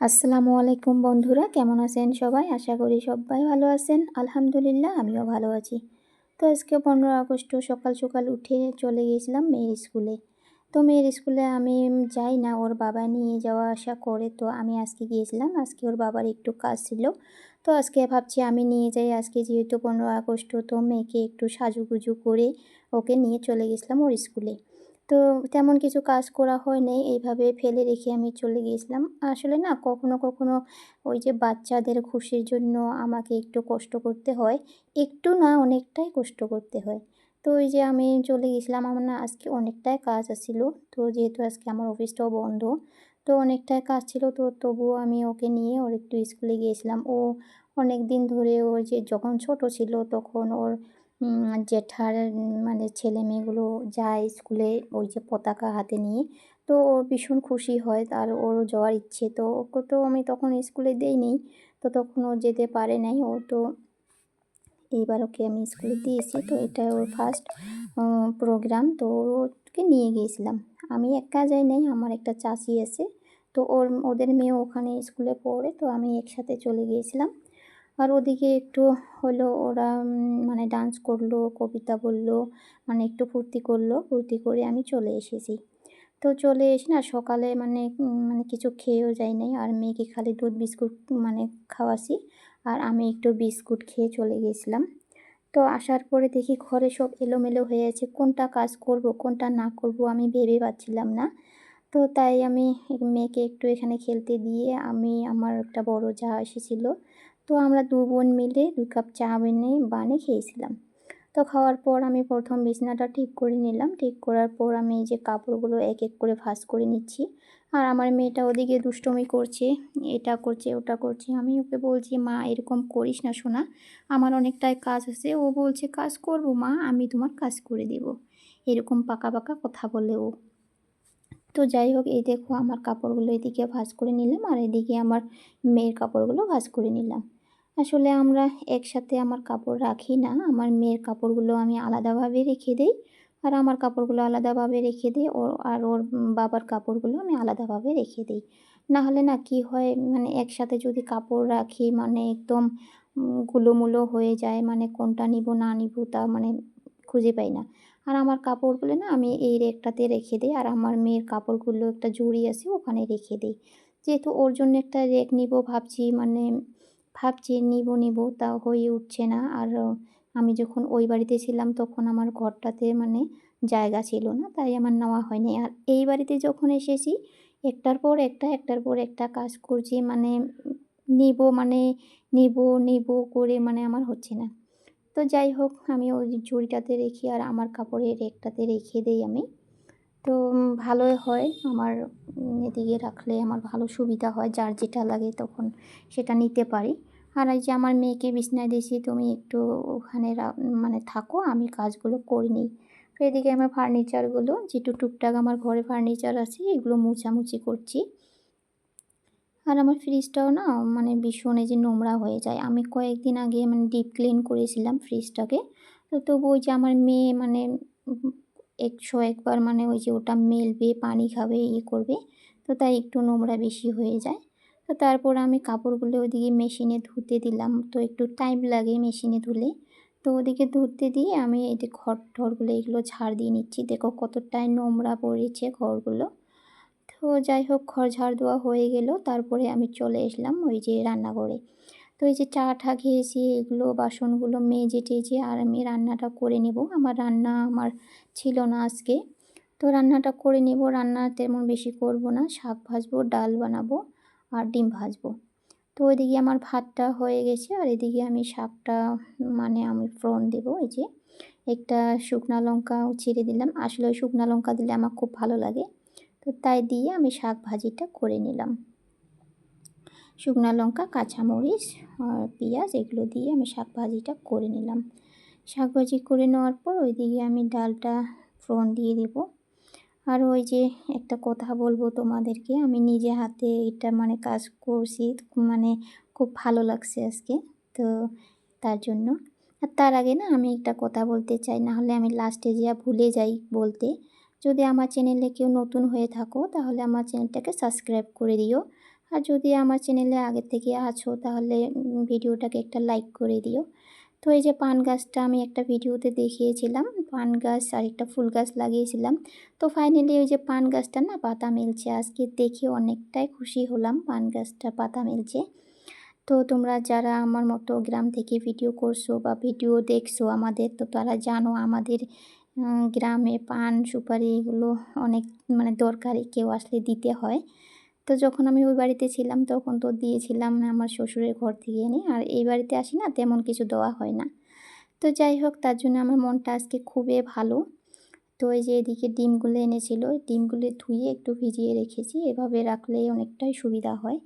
আসসালামু আলাইকুম বন্ধুরা, কেমন আছেন সবাই? আশা করি সবাই ভালো আছেন। আলহামদুলিল্লাহ, আমিও ভালো আছি। তো আজকে পনেরো আগস্ট, সকাল সকাল উঠে চলে গিয়েছিলাম মেয়ের স্কুলে। তো মেয়ের স্কুলে আমি যাই না, ওর বাবা নিয়ে যাওয়া আসা করে তো আমি আজকে গিয়েছিলাম। আজকে ওর বাবার একটু কাজ ছিল। তো আজকে ভাবছি আমি নিয়ে যাই। আজকে যেহেতু পনেরো আগস্ট, তো মেয়েকে একটু সাজুগুজু করে ওকে নিয়ে চলে গেছিলাম ওর স্কুলে। তো তেমন কিছু কাজ করা হয় হয়নি। এইভাবে ফেলে রেখে আমি চলে গিয়েছিলাম। আসলে না, কখনো কখনো ওই যে বাচ্চাদের খুশির জন্য আমাকে একটু কষ্ট করতে হয়। একটু না, অনেকটাই কষ্ট করতে হয়। তো ওই যে আমি চলে গেছিলাম আমার না আজকে অনেকটাই কাজ আসছিল তো যেহেতু আজকে আমার অফিসটাও বন্ধ, তো অনেকটাই কাজ ছিল। তো তবুও আমি ওকে নিয়ে ওর একটু স্কুলে গিয়েছিলাম। ও অনেক দিন ধরে ওর যে, যখন ছোট ছিল, তখন ওর জেঠার মানে ছেলে মেয়েগুলো যায় স্কুলে ওই যে পতাকা হাতে নিয়ে। তো ওর ভীষণ খুশি হয় তার ওরও যাওয়ার ইচ্ছে। তো ওকে তো আমি তখন স্কুলে দেইনি, তো তখন ও যেতে পারে নাই। ও তো এইবার ওকে আমি স্কুলে দিয়েছি, তো এটা ওর ফার্স্ট প্রোগ্রাম তো ওকে নিয়ে গিয়েছিলাম। আমি একা যাই নাই, আমার একটা চাষি আছে। তো ওর, ওদের মেয়ে ওখানে স্কুলে পড়ে, তো আমি একসাথে চলে গিয়েছিলাম। আর ওদিকে একটু হলো ওরা মানে ডান্স করল, কবিতা বলল মানে একটু ফুর্তি করল, ফুর্তি করে আমি চলে এসেছি। তো চলে এসে না সকালে মানে মানে কিছু খেয়েও যাই নাই। আর মেয়েকে খালি দুধ, বিস্কুট মানে খাওয়াছি। আর আমি একটু বিস্কুট খেয়ে চলে গেছিলাম। তো আসার পরে দেখি ঘরে সব এলোমেলো হয়ে আছে। কোনটা কাজ করব, কোনটা না করব আমি ভেবে পাচ্ছিলাম না। তো তাই আমি মেয়েকে একটু এখানে খেলতে দিয়ে আমি, আমার একটা বড় যা এসেছিল তো আমরা দু বোন মিলে দু কাপ চা বেনে বানিয়ে খেয়েছিলাম। তো খাওয়ার পর আমি প্রথম বিছনাটা ঠিক করে নিলাম। ঠিক করার পর আমি এই যে কাপড়গুলো এক এক করে ভাস করে নিচ্ছি। আর আমার মেয়েটা ওদিকে দুষ্টমি করছে, এটা করছে, ওটা করছে। আমি ওকে বলছি, মা, এরকম করিস না শোনা আমার অনেকটাই কাজ আছে। ও বলছে, কাজ করব মা, আমি তোমার কাজ করে দেব। এরকম পাকা পাকা কথা বলে ও। তো যাই হোক, এই দেখো, আমার কাপড়গুলো এদিকে ভাজ করে নিলাম। আর এদিকে আমার মেয়ের কাপড়গুলো ভাজ করে নিলাম। আসলে আমরা একসাথে আমার কাপড় রাখি না। আমার মেয়ের কাপড়গুলো আমি আলাদাভাবে রেখে দিই। আর আমার কাপড়গুলো আলাদাভাবে রেখে দিই। ওর, আর ওর বাবার কাপড়গুলো আমি আলাদাভাবে রেখে দিই। না হলে না কি হয় মানে একসাথে যদি কাপড় রাখি মানে একদম গুলোমুলো হয়ে যায় মানে কোনটা নিব, না নিব তা মানে খুঁজে পাই না। আর আমার কাপড়গুলো না আমি এই রেকটাতে রেখে দিই। আর আমার মেয়ের কাপড়গুলো একটা জড়ি আছে, ওখানে রেখে দিই। যেহেতু ওর জন্য একটা রেক নিব ভাবছি মানে ভাবছি নিব নিব তা হয়ে উঠছে না। আর আমি যখন ওই বাড়িতে ছিলাম তখন আমার ঘরটাতে মানে জায়গা ছিল না, তাই আমার নেওয়া হয়নি। আর এই বাড়িতে যখন এসেছি, একটার পর একটা, একটার পর একটা কাজ করছি মানে নিব মানে নিব নিব করে মানে আমার হচ্ছে না। তো যাই হোক, আমি ওই ঝুড়িটাতে রেখে আর আমার কাপড়ের একটাতে রেখে দেই আমি। তো ভালোই হয় আমার এদিকে রাখলে আমার ভালো সুবিধা হয়, যার যেটা লাগে তখন সেটা নিতে পারি। আর এই যে আমার মেয়েকে বিছনায় দিয়েছি, তুমি একটু ওখানে মানে থাকো, আমি কাজগুলো করে নিই। তো এদিকে আমার ফার্নিচারগুলো যেটু টুকটাক আমার ঘরে ফার্নিচার আছে, এগুলো মুছামুছি করছি। আর আমার ফ্রিজটাও না মানে ভীষণ যে নোংরা হয়ে যায়। আমি কয়েকদিন আগে মানে ডিপ ক্লিন করেছিলাম ফ্রিজটাকে। তো তবু ওই যে আমার মেয়ে মানে একশো একবার মানে ওই যে ওটা মেলবে, পানি খাবে ইয়ে করবে, তো তাই একটু নোংরা বেশি হয়ে যায়। তো তারপর আমি কাপড়গুলো ওদিকে মেশিনে ধুতে দিলাম। তো একটু টাইম লাগে মেশিনে ধুলে। তো ওদিকে ধুতে দিয়ে আমি এই যে ঘর ঠরগুলো এগুলো ঝাড় দিয়ে নিচ্ছি। দেখো কতটাই নোংরা পড়েছে ঘরগুলো। তো যাই হোক, ঘর ঝাড় দেওয়া হয়ে গেল। তারপরে আমি চলে এসলাম ওই যে রান্নাঘরে। তো এই যে চা ঠা খেয়েছি, এগুলো বাসনগুলো মেজে টেজে আর আমি রান্নাটা করে নেব। আমার রান্না আমার ছিল না আজকে। তো রান্নাটা করে নেব। রান্না তেমন বেশি করব না। শাক ভাজবো, ডাল বানাবো। আর ডিম ভাজবো। তো ওইদিকে আমার ভাতটা হয়ে গেছে আর এদিকে আমি শাকটা মানে আমি ফ্রন দেবো, এই যে একটা শুকনা লঙ্কাও ছিঁড়ে দিলাম। আসলে ওই শুকনা লঙ্কা দিলে আমার খুব ভালো লাগে। তো তাই দিয়ে আমি শাক ভাজিটা করে নিলাম। শুকনা লঙ্কা, কাঁচামরিচ আর পেঁয়াজ এগুলো দিয়ে আমি শাক ভাজিটা করে নিলাম। শাক ভাজি করে নেওয়ার পর ওইদিকে আমি ডালটা ফ্রন দিয়ে দেবো। আর ওই যে একটা কথা বলব তোমাদেরকে, আমি নিজে হাতে এটা মানে কাজ করছি মানে খুব ভালো লাগছে আজকে, তো তার জন্য। আর তার আগে না, আমি একটা কথা বলতে চাই না হলে আমি লাস্টে যা ভুলে যাই বলতে। যদি আমার চ্যানেলে কেউ নতুন হয়ে থাকো, তাহলে আমার চ্যানেলটাকে সাবস্ক্রাইব করে দিও। আর যদি আমার চ্যানেলে আগে থেকে আছো, তাহলে ভিডিওটাকে একটা লাইক করে দিও। তো এই যে পান গাছটা আমি একটা ভিডিওতে দেখিয়েছিলাম, পান গাছ আর একটা ফুল গাছ লাগিয়েছিলাম। তো ফাইনালি ওই যে পান গাছটা না পাতা মেলছে, আজকে দেখে অনেকটাই খুশি হলাম পান গাছটা, পাতা মেলছে। তো তোমরা যারা আমার মতো গ্রাম থেকে ভিডিও করছ বা ভিডিও দেখছ আমাদের, তো তারা জানো আমাদের গ্রামে পান সুপারি এগুলো অনেক মানে দরকারি, কেউ আসলে দিতে হয়। তো যখন আমি ওই বাড়িতে ছিলাম তখন তো দিয়েছিলাম আমার শ্বশুরের ঘর থেকে এনে, আর এই বাড়িতে আসি না তেমন কিছু দেওয়া হয় না। তো যাই হোক, তার জন্য আমার মনটা আজকে খুবই ভালো। তো এই যে এদিকে ডিমগুলো এনেছিল, ডিমগুলো ধুয়ে একটু ভিজিয়ে রেখেছি, এভাবে রাখলে অনেকটাই সুবিধা হয়।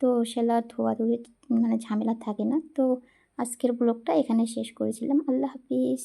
তো সেলা ধোয়া ধুয়ে মানে ঝামেলা থাকে না। তো আজকের ব্লগটা এখানে শেষ করেছিলাম। আল্লাহ হাফিজ।